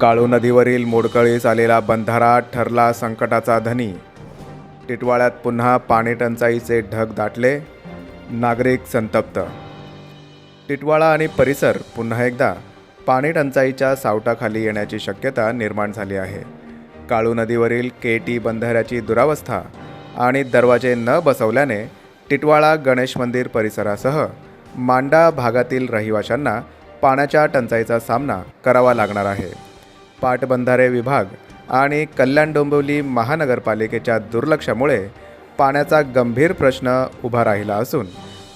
काळू नदीवरील मोडकळीस आलेला बंधारा ठरला संकटाचा धनी. टिटवाळ्यात पुन्हा पाणीटंचाईचे ढग दाटले. नागरिक संतप्त. टिटवाळा आणि परिसर पुन्हा एकदा पाणीटंचाईच्या सावटाखाली येण्याची शक्यता निर्माण झाली आहे. काळू नदीवरील के टी बंधाऱ्याची दुरावस्था आणि दरवाजे न बसवल्याने टिटवाळा गणेश मंदिर परिसरासह मांडा भागातील रहिवाशांना पाण्याच्या टंचाईचा सामना करावा लागणार आहे. पाटबंधारे विभाग आणि कल्याण डोंबिवली महानगरपालिकेच्या दुर्लक्षामुळे पाण्याचा गंभीर प्रश्न उभा राहिला असून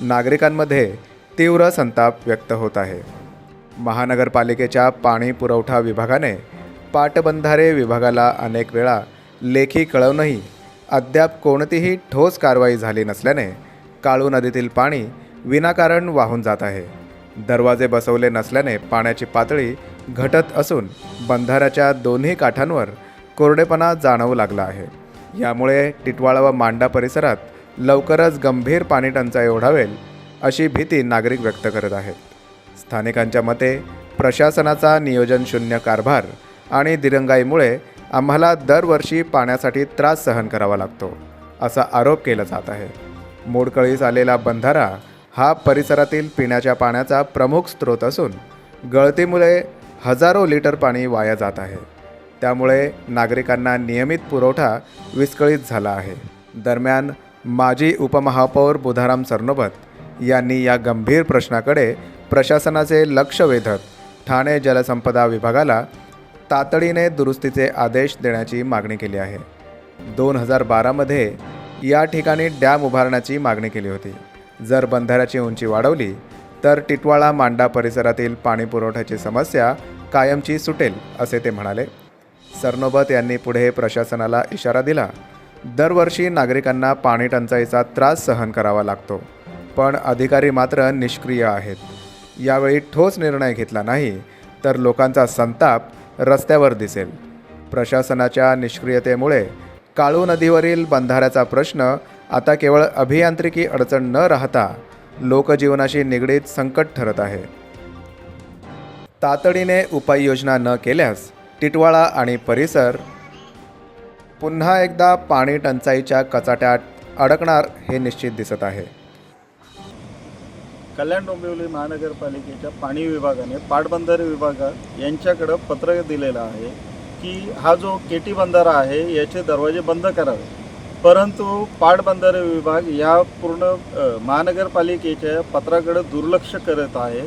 नागरिकांमध्ये तीव्र संताप व्यक्त होत आहे. महानगरपालिकेच्या पाणी पुरवठा विभागाने पाटबंधारे विभागाला अनेक वेळा लेखी कळवूनही अद्याप कोणतीही ठोस कारवाई झाली नसल्याने काळू नदीतील पाणी विनाकारण वाहून जात आहे. दरवाजे बसवले नसल्याने पाण्याची पातळी घटत असून बंधाऱ्याच्या दोन्ही काठांवर कोरडेपणा जाणवू लागला आहे. यामुळे टिटवाळा व मांडा परिसरात लवकरच गंभीर पाणी टंचाई ओढावेल अशी भीती नागरिक व्यक्त करत आहेत. स्थानिकांच्या मते प्रशासनाचा नियोजनशून्य कारभार आणि दिरंगाईमुळे आम्हाला दरवर्षी पाण्यासाठी त्रास सहन करावा लागतो असा आरोप केला जात आहे. मोडकळीस आलेला बंधारा हा परिसरातील पिण्याच्या पाण्याचा प्रमुख स्रोत असून गळतीमुळे हजारो लिटर पाणी वाया जात आहे. त्यामुळे नागरिकांना नियमित पुरवठा विस्कळीत झाला आहे. दरम्यान माजी उपमहापौर बुधाराम सरनोबत यांनी या गंभीर प्रश्नाकडे प्रशासनाचे लक्ष वेधत ठाणे जलसंपदा विभागाला तातडीने दुरुस्तीचे आदेश देण्याची मागणी केली आहे. दोन हजार बारामध्ये या ठिकाणी डॅम उभारण्याची मागणी केली होती. जर बंधाऱ्याची उंची वाढवली तर टिटवाळा मांडा परिसरातील पाणी पुरवठ्याची समस्या कायमची सुटेल असे ते म्हणाले. सरनोबत यांनी पुढे प्रशासनाला इशारा दिला. दरवर्षी नागरिकांना पाणी टंचाईचा त्रास सहन करावा लागतो पण अधिकारी मात्र निष्क्रिय आहेत. यावेळी ठोस निर्णय घेतला नाही तर लोकांचा संताप रस्त्यावर दिसेल. प्रशासनाच्या निष्क्रियतेमुळे काळू नदीवरील बंधाऱ्याचा प्रश्न आता केवळ अभियांत्रिकी अडचण न राहता लोकजीवनाशी निगडीत संकट ठरत आहे. तातडीने उपाययोजना न केल्यास टिटवाळा आणि परिसर पुन्हा एकदा पाणी टंचाईच्या कचाट्यात अडकणार हे निश्चित दिसत आहे. कल्याण डोंबिवली महानगरपालिकेच्या पाणी विभागाने पाटबंधारे विभागात यांच्याकडं पत्र दिलेलं आहे की हा जो केटी बंधारा आहे याचे दरवाजे बंद करावे. परंतु पाटबंधारे विभाग या पूर्ण महानगरपालिकेच्या पत्राकडे दुर्लक्ष करत आहे.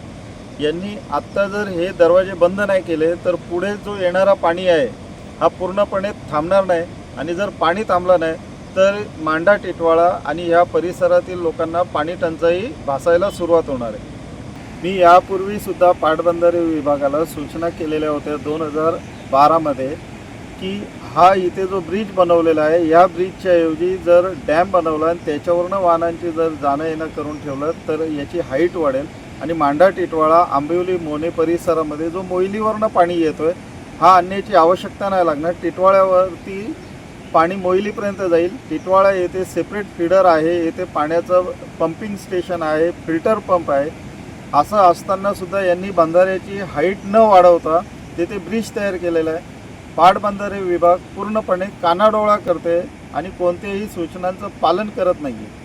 यांनी आत्ता जर हे दरवाजे बंद नाही केले तर पुढे जो येणारा पाणी आहे हा पूर्णपणे थांबणार नाही. आणि जर पाणी थांबलं नाही तर मांडा टिटवाळा आणि या परिसरातील लोकांना पाणी टंचाई भासायला सुरुवात होणार आहे. मी यापूर्वीसुद्धा पाटबंधारे विभागाला सूचना केलेल्या होत्या दोन हजार बारामध्ये की हा इथे जो ब्रिज बनवलेला आहे या ब्रिजच्या ऐवजी जर डॅम बनवला आणि त्याच्यावरनं वाहनांची जर जाणं येणं करून ठेवलं तर याची हाईट वाढेल. आणि मांडा टिटवाळा आंबिवली मोने परिसरामध्ये जो मोईलीवरनं पाणी येतोय हा आणण्याची आवश्यकता नाही लागणार. टिटवाळ्यावरती पाणी मोहिलीपर्यंत जाईल. टिटवाळा येथे सेपरेट फिडर आहे येथे पाण्याचं पंपिंग स्टेशन आहे फिल्टर पंप आहे. असं असतानासुद्धा यांनी बंधाऱ्याची हाईट न वाढवता तेथे ब्रिज तयार केलेला आहे. पाटबंधारे विभाग पूर्णपणे कानाडोळा करते आणि कोणत्याही सूचनांचं पालन करत नाही आहे